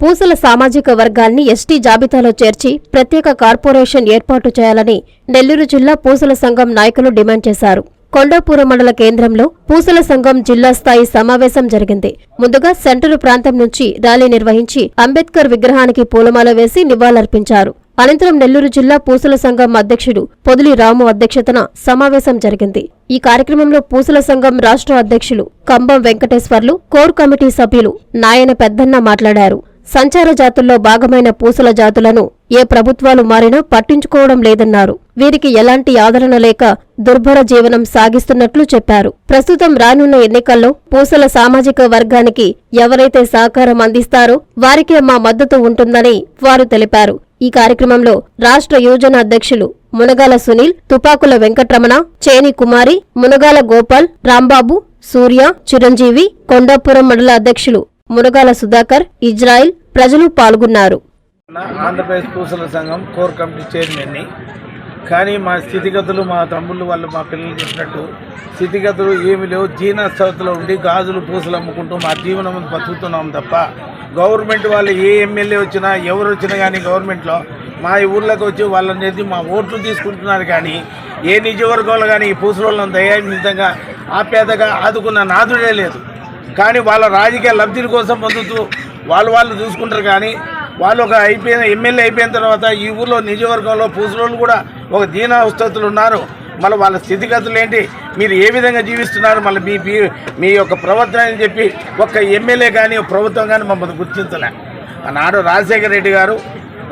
పూసల సామాజిక వర్గాన్ని ఎస్టీ జాబితాలో చేర్చి ప్రత్యేక కార్పొరేషన్ ఏర్పాటు చేయాలని నెల్లూరు జిల్లా పూసల సంఘం నాయకులు డిమాండ్ చేశారు. కొండాపురం మండల కేంద్రంలో పూసల సంఘం జిల్లా స్థాయి సమావేశం జరిగింది. ముందుగా సెంటరు ప్రాంతం నుంచి ర్యాలీ నిర్వహించి అంబేద్కర్ విగ్రహానికి పూలమాల వేసి నివాళులర్పించారు. అనంతరం నెల్లూరు జిల్లా పూసల సంఘం అధ్యక్షుడు పొదిలి రాము అధ్యక్షతన సమావేశం జరిగింది. ఈ కార్యక్రమంలో పూసల సంఘం రాష్ట్ర అధ్యక్షులు కంబం వెంకటేశ్వర్లు కోర్ కమిటీ సభ్యులు నాయన పెద్దన్న మాట్లాడారు. సంచార జాతుల్లో భాగమైన పూసల జాతులను ఏ ప్రభుత్వాలు మారినా పట్టించుకోవడం లేదన్నారు. వీరికి ఎలాంటి ఆదరణ లేక దుర్భర జీవనం సాగిస్తున్నట్లు చెప్పారు. ప్రస్తుతం రానున్న ఎన్నికల్లో పూసల సామాజిక వర్గానికి ఎవరైతే సహకారం అందిస్తారో వారికే మా మద్దతు ఉంటుందని వారు తెలిపారు. ఈ కార్యక్రమంలో రాష్ట్ర యువజన అధ్యక్షులు మునగాల సునీల్ తుపాకుల వెంకట్రమణ చేని కుమారి మునగాల గోపాల్ రాంబాబు సూర్య చిరంజీవి కొండాపురం మండల అధ్యక్షులు మునగాల సుధాకర్ ఇజ్రాయిల్ ప్రజలు పాల్గొన్నారు. ఆంధ్రప్రదేశ్ పూసల సంఘం కోర్ కమిటీ చైర్మన్ని. కానీ మా స్థితిగతులు మా తమ్ముళ్ళు వాళ్ళు మా పిల్లలు చెప్పినట్టు స్థితిగతులు ఏమి లేవు. జీర్ణస్థవతిలో ఉండి గాజులు పూసలు అమ్ముకుంటూ మా జీవనం బతుకుతున్నాం తప్ప గవర్నమెంట్ వాళ్ళు ఏ ఎమ్మెల్యే వచ్చినా ఎవరు వచ్చినా కానీ గవర్నమెంట్లో మా ఊర్లోకి వచ్చి వాళ్ళనేది మా ఓట్లు తీసుకుంటున్నారు కానీ ఏ నియోజకవర్గంలో కానీ ఈ పూసలోళ్ళని దయాన్వితంగా ఆప్యాతగా ఆదుకున్న నాదుడే లేదు. కానీ వాళ్ళ రాజకీయ లబ్ధిల కోసం పొందుతూ వాళ్ళు వాళ్ళు చూసుకుంటారు కానీ వాళ్ళు ఒక అయిపోయిన ఎమ్మెల్యే అయిపోయిన తర్వాత ఈ ఊర్లో నియోజకవర్గంలో పూసలోళ్ళు కూడా ఒక దీనావస్థతులు ఉన్నారు. మళ్ళీ వాళ్ళ స్థితిగతులు ఏంటి? మీరు ఏ విధంగా జీవిస్తున్నారు? మళ్ళీ మీ మీ- యొక్క ప్రవర్తన అని చెప్పి ఒక్క ఎమ్మెల్యే కానీ ఒక ప్రభుత్వం కానీ మమ్మల్ని గుర్తించలే. ఆనాడు రాజశేఖర రెడ్డి గారు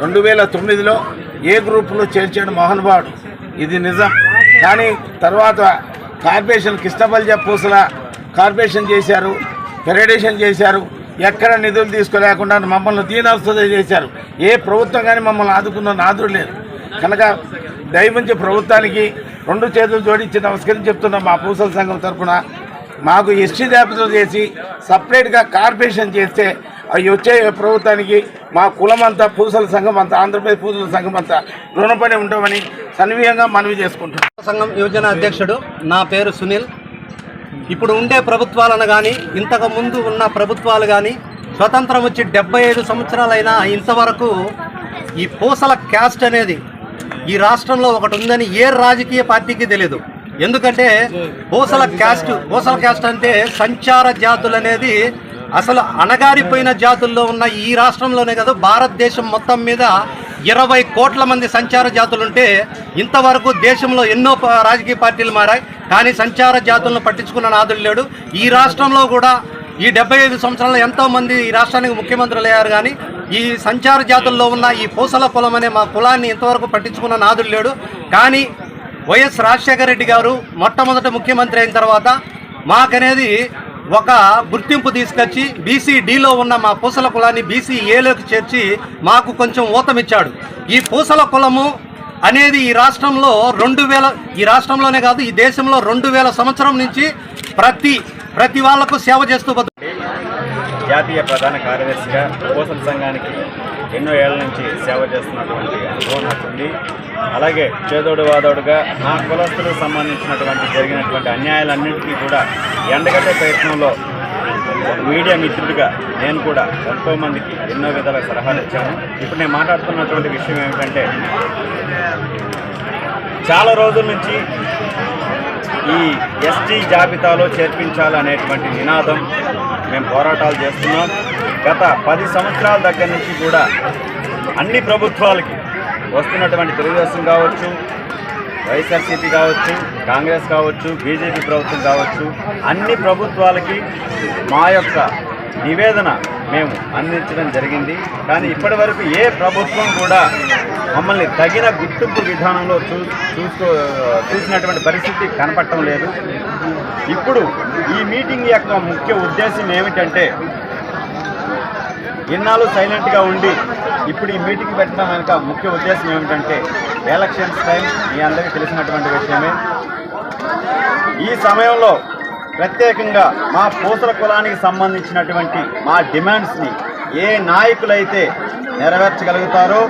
రెండు వేల తొమ్మిదిలో ఏ గ్రూపులో చేర్చాడు మోహన్బాబు ఇది నిజం. కానీ తర్వాత కార్పొరేషన్ కృష్ణబల్జ పూసల కార్పొరేషన్ చేశారు ఫెడరేషన్ చేశారు. ఎక్కడ నిధులు తీసుకోలేకుండా మమ్మల్ని దీనవస్థ చేశారు. ఏ ప్రభుత్వం కానీ మమ్మల్ని ఆదుకున్న నాదుడు లేదు. కనుక దయవుంచి ప్రభుత్వానికి రెండు చేతులు జోడించి నమస్కరించి చెప్తున్నాం మా పూసల సంఘం తరఫున. మాకు ఎస్టీ జాబితా చేసి సపరేట్గా కార్పొరేషన్ చేస్తే అవి వచ్చే ప్రభుత్వానికి మా కులం అంతా పూసల సంఘం అంతా ఆంధ్రప్రదేశ్ పూసల సంఘం అంతా రుణపడి ఉంటామని సన్వీయంగా మనవి చేసుకుంటున్నాం. సంఘం యువజన అధ్యక్షుడు నా పేరు సునీల్. ఇప్పుడు ఉండే ప్రభుత్వాలను కానీ ఇంతకు ముందు ఉన్న ప్రభుత్వాలు కానీ స్వతంత్రం వచ్చి డెబ్బై ఐదు సంవత్సరాలైనా ఇంతవరకు ఈ పూసల క్యాస్ట్ అనేది ఈ రాష్ట్రంలో ఒకటి ఉందని ఏ రాజకీయ పార్టీకి తెలియదు ఎందుకంటే పూసల క్యాస్ట్ పూసల క్యాస్ట్ అంటే సంచార జాతులు అనేది అసలు అణగారిపోయిన జాతుల్లో ఉన్న ఈ రాష్ట్రంలోనే కాదు భారతదేశం మొత్తం మీద ఇరవై కోట్ల మంది సంచార జాతులుంటే ఇంతవరకు దేశంలో ఎన్నో రాజకీయ పార్టీలు మారాయి. కానీ సంచార జాతులను పట్టించుకున్న నాదుడు లేడు. ఈ రాష్ట్రంలో కూడా ఈ డెబ్బై ఐదు సంవత్సరాల్లో ఎంతో మంది ఈ రాష్ట్రానికి ముఖ్యమంత్రులు అయ్యారు కానీ ఈ సంచార జాతుల్లో ఉన్న ఈ పూసల కులం అనే మా కులాన్ని ఇంతవరకు పట్టించుకున్న నాదుడు లేడు. కానీ వైఎస్ రాజశేఖర రెడ్డి గారు మొట్టమొదటి ముఖ్యమంత్రి అయిన తర్వాత మాకనేది ఒక గుర్తింపు తీసుకొచ్చి బీసీడీలో ఉన్న మా పూసల కులాన్ని బీసీ ఏలోకి చేర్చి మాకు కొంచెం ఊతమిచ్చాడు. ఈ పూసల కులము అనేది ఈ రాష్ట్రంలో రెండు వేల ఈ రాష్ట్రంలోనే కాదు ఈ దేశంలో రెండు వేల సంవత్సరం నుంచి ప్రతి ప్రతి వాళ్ళకు సేవ చేస్తూ జాతీయ ప్రధాన కార్యదర్శిగా పోషణ సంఘానికి ఎన్నో ఏళ్ళ నుంచి సేవ చేస్తున్నటువంటి అనుభవం నాకుంది అలాగే చేదోడు వాదోడుగా నా కులస్తులకు సంబంధించినటువంటి జరిగినటువంటి అన్యాయాలన్నింటినీ కూడా ఎండగట్టే ప్రయత్నంలో మీడియా మిత్రుడిగా నేను కూడా ఎంతో మందికి ఎన్నో విధాల సలహాలు ఇచ్చాను. ఇప్పుడు నేను మాట్లాడుతున్నటువంటి విషయం ఏమిటంటే చాలా రోజుల నుంచి ఈ ఎస్టీ జాబితాలో చేర్పించాలనేటువంటి నినాదం మేము పోరాటాలు చేస్తున్నాం. గత పది సంవత్సరాల దగ్గర నుంచి కూడా అన్ని ప్రభుత్వాలకి వస్తున్నటువంటి తెలుగుదేశం కావచ్చు వైఎస్ఆర్సీపీ కావచ్చు కాంగ్రెస్ కావచ్చు బీజేపీ ప్రభుత్వం కావచ్చు అన్ని ప్రభుత్వాలకి మా యొక్క నివేదన మేము అందించడం జరిగింది. కానీ ఇప్పటివరకు ఏ ప్రభుత్వం కూడా మమ్మల్ని తగిన గుర్తింపు విధానంలో చూ చూసుకో చూసినటువంటి పరిస్థితి కనపడటం లేదు. ఇప్పుడు ఈ మీటింగ్ యొక్క ముఖ్య ఉద్దేశం ఏమిటంటే ఇన్నాళ్ళు సైలెంట్గా ఉండి ఇప్పుడు ఈ మీటింగ్ పెట్టడం వెనుక ముఖ్య ఉద్దేశం ఏమిటంటే ఎలక్షన్స్ టైం మీ అందరికీ తెలిసినటువంటి విషయమే. ఈ సమయంలో ప్రత్యేకంగా మా పూసల కులానికి సంబంధించినటువంటి మా డిమాండ్స్ని ఏ నాయకులైతే నెరవేర్చగలుగుతారో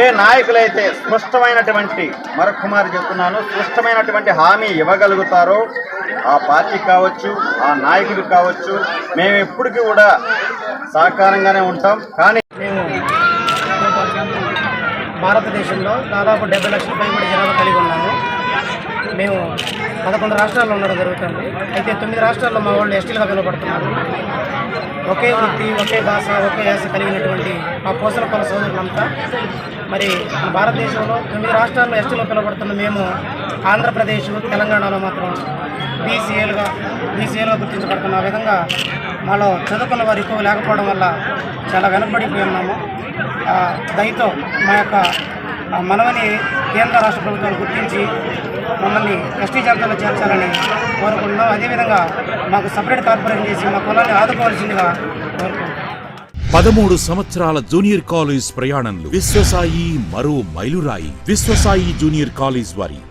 ఏ నాయకులైతే స్పష్టమైనటువంటి మరొకమారి చెప్తున్నాను స్పష్టమైనటువంటి హామీ ఇవ్వగలుగుతారో ఆ పార్టీ కావచ్చు ఆ నాయకులు కావచ్చు మేము ఎప్పటికీ కూడా సహకారంగానే ఉంటాం. కానీ మేము భారతదేశంలో దాదాపు డెబ్బై లక్షల పైబడి జనాభా కలిగి ఉన్నాము. మేము పదకొండు రాష్ట్రాల్లో ఉండడం జరుగుతుంది. అయితే తొమ్మిది రాష్ట్రాల్లో మా వాళ్ళు ఎస్టీలుగా పిలువబడుతున్నారు. ఒకే వృత్తి ఒకే భాష ఒకే యాస కలిగినటువంటి మా పోసల పల సోదరులంతా. మరి మన భారతదేశంలో తొమ్మిది రాష్ట్రాల్లో ఎస్టీలో పిలువబడుతున్న మేము ఆంధ్రప్రదేశ్ తెలంగాణలో మాత్రం బీసీఏలుగా బీసీఏలుగా గుర్తించబడుతున్న విధంగా మాలో చదువుకున్న వారు ఎక్కువ లేకపోవడం వల్ల చాలా వెనకబడిపోయి ఉన్నాము. దయతో మా యొక్క మనవని కేంద్ర రాష్ట్ర ప్రభుత్వాలు గుర్తించి మమ్మల్ని ఎస్టీ జాబితాలో చేర్చాలని కోరుకుంటున్నాం. అదేవిధంగా మాకు సపరేట్ కార్పొరేషన్ చేసి మా కులాన్ని ఆదుకోవాల్సిందిగా కోరుకుంటున్నాం. పదమూడు సంవత్సరాల జూనియర్ కాలేజ్ ప్రయాణంలో విశ్వసాయి మరో మైలురాయి. విశ్వసాయి జూనియర్ కాలేజ్ వారి